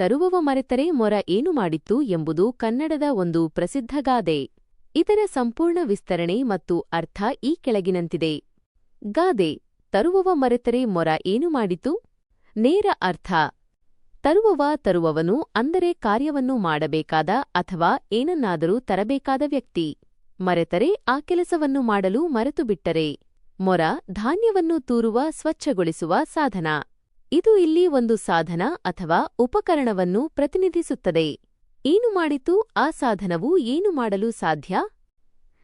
ತರುವವ ಮರೆತರೆ ಮೊರ ಏನು ಮಾಡಿತ್ತು ಎಂಬುದು ಕನ್ನಡದ ಒಂದು ಪ್ರಸಿದ್ಧ ಗಾದೆ. ಇದರ ಸಂಪೂರ್ಣ ವಿಸ್ತರಣೆ ಮತ್ತು ಅರ್ಥ ಈ ಕೆಳಗಿನಂತಿದೆ. ಗಾದೆ, ತರುವವ ಮರೆತರೆ ಮೊರ ಏನು ಮಾಡಿತು? ನೇರ ಅರ್ಥ, ತರುವವ ತರುವವನು ಅಂದರೆ ಕಾರ್ಯವನ್ನು ಮಾಡಬೇಕಾದ ಅಥವಾ ಏನನ್ನಾದರೂ ತರಬೇಕಾದ ವ್ಯಕ್ತಿ. ಮರೆತರೆ ಆ ಕೆಲಸವನ್ನು ಮಾಡಲು ಮರೆತುಬಿಟ್ಟರೆ, ಮೊರ ಧಾನ್ಯವನ್ನು ತೂರುವ ಸ್ವಚ್ಛಗೊಳಿಸುವ ಸಾಧನ. ಇದು ಇಲ್ಲಿ ಒಂದು ಸಾಧನ ಅಥವಾ ಉಪಕರಣವನ್ನು ಪ್ರತಿನಿಧಿಸುತ್ತದೆ. ಏನು ಮಾಡಿತು, ಆ ಸಾಧನವು ಏನು ಮಾಡಲು ಸಾಧ್ಯ?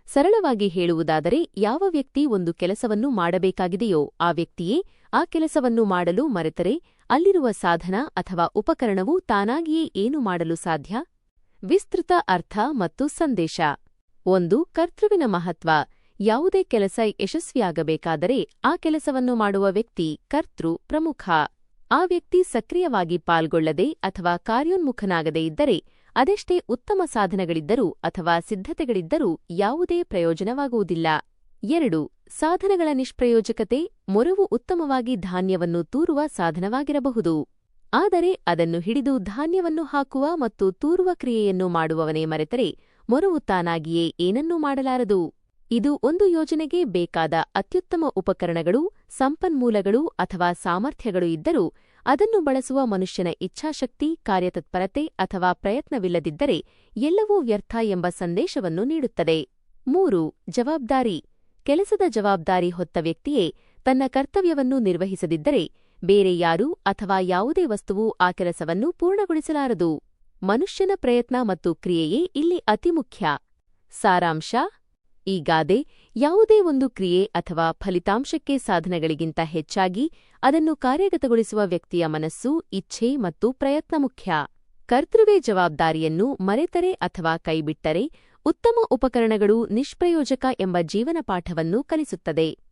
ಸರಳವಾಗಿ ಹೇಳುವುದಾದರೆ, ಯಾವ ವ್ಯಕ್ತಿ ಒಂದು ಕೆಲಸವನ್ನು ಮಾಡಬೇಕಾಗಿದೆಯೋ, ಆ ವ್ಯಕ್ತಿಯೇ ಆ ಕೆಲಸವನ್ನು ಮಾಡಲು ಮರೆತರೆ, ಅಲ್ಲಿರುವ ಸಾಧನ ಅಥವಾ ಉಪಕರಣವು ತಾನಾಗಿಯೇ ಏನು ಮಾಡಲು ಸಾಧ್ಯ? ವಿಸ್ತೃತ ಅರ್ಥ ಮತ್ತು ಸಂದೇಶ. ಒಂದು, ಕರ್ತೃವಿನ ಮಹತ್ವ. ಯಾವುದೇ ಕೆಲಸ ಯಶಸ್ವಿಯಾಗಬೇಕಾದರೆ ಆ ಕೆಲಸವನ್ನು ಮಾಡುವ ವ್ಯಕ್ತಿ ಕರ್ತೃ ಪ್ರಮುಖ. ಆ ವ್ಯಕ್ತಿ ಸಕ್ರಿಯವಾಗಿ ಪಾಲ್ಗೊಳ್ಳದೆ ಅಥವಾ ಕಾರ್ಯೋನ್ಮುಖನಾಗದೇ ಇದ್ದರೆ ಅದೆಷ್ಟೇ ಉತ್ತಮ ಸಾಧನಗಳಿದ್ದರೂ ಅಥವಾ ಸಿದ್ಧತೆಗಳಿದ್ದರೂ ಯಾವುದೇ ಪ್ರಯೋಜನವಾಗುವುದಿಲ್ಲ. ಎರಡು, ಸಾಧನಗಳ ನಿಷ್ಪ್ರಯೋಜಕತೆ ಮೊರವು ಉತ್ತಮವಾಗಿ ಧಾನ್ಯವನ್ನು ತೂರುವ ಸಾಧನವಾಗಿರಬಹುದು. ಆದರೆ ಅದನ್ನು ಹಿಡಿದು ಧಾನ್ಯವನ್ನು ಹಾಕುವ ಮತ್ತು ತೂರುವ ಕ್ರಿಯೆಯನ್ನು ಮಾಡುವವನೇ ಮರೆತರೆ ಮೊರವು ತಾನಾಗಿಯೇ ಏನನ್ನೂ ಮಾಡಲಾರದು. ಇದು ಒಂದು ಯೋಜನೆಗೆ ಬೇಕಾದ ಅತ್ಯುತ್ತಮ ಉಪಕರಣಗಳು, ಸಂಪನ್ಮೂಲಗಳು ಅಥವಾ ಸಾಮರ್ಥ್ಯಗಳು ಇದ್ದರೂ ಅದನ್ನು ಬಳಸುವ ಮನುಷ್ಯನ ಇಚ್ಛಾಶಕ್ತಿ, ಕಾರ್ಯತತ್ಪರತೆ ಅಥವಾ ಪ್ರಯತ್ನವಿಲ್ಲದಿದ್ದರೆ ಎಲ್ಲವೂ ವ್ಯರ್ಥ ಎಂಬ ಸಂದೇಶವನ್ನು ನೀಡುತ್ತದೆ. ಮೂರು, ಜವಾಬ್ದಾರಿ. ಕೆಲಸದ ಜವಾಬ್ದಾರಿ ಹೊತ್ತ ವ್ಯಕ್ತಿಯೇ ತನ್ನ ಕರ್ತವ್ಯವನ್ನು ನಿರ್ವಹಿಸದಿದ್ದರೆ ಬೇರೆ ಯಾರೂ ಅಥವಾ ಯಾವುದೇ ವಸ್ತುವು ಆ ಕೆಲಸವನ್ನು ಪೂರ್ಣಗೊಳಿಸಲಾರದು. ಮನುಷ್ಯನ ಪ್ರಯತ್ನ ಮತ್ತು ಕ್ರಿಯೆಯೇ ಇಲ್ಲಿ ಅತಿ ಮುಖ್ಯ. ಸಾರಾಂಶ ಈ ಗಾದೆ ಯಾವುದೇ ಒಂದು ಕ್ರಿಯೆ ಅಥವಾ ಫಲಿತಾಂಶಕ್ಕೆ ಸಾಧನಗಳಿಗಿಂತ ಹೆಚ್ಚಾಗಿ ಅದನ್ನು ಕಾರ್ಯಗತಗೊಳಿಸುವ ವ್ಯಕ್ತಿಯ ಮನಸ್ಸು, ಇಚ್ಛೆ ಮತ್ತು ಪ್ರಯತ್ನ ಮುಖ್ಯ. ಕರ್ತೃವೇ ಜವಾಬ್ದಾರಿಯನ್ನು ಮರೆತರೆ ಅಥವಾ ಕೈಬಿಟ್ಟರೆ ಉತ್ತಮ ಉಪಕರಣಗಳು ನಿಷ್ಪ್ರಯೋಜಕ ಎಂಬ ಜೀವನ ಪಾಠವನ್ನು ಕಲಿಸುತ್ತದೆ.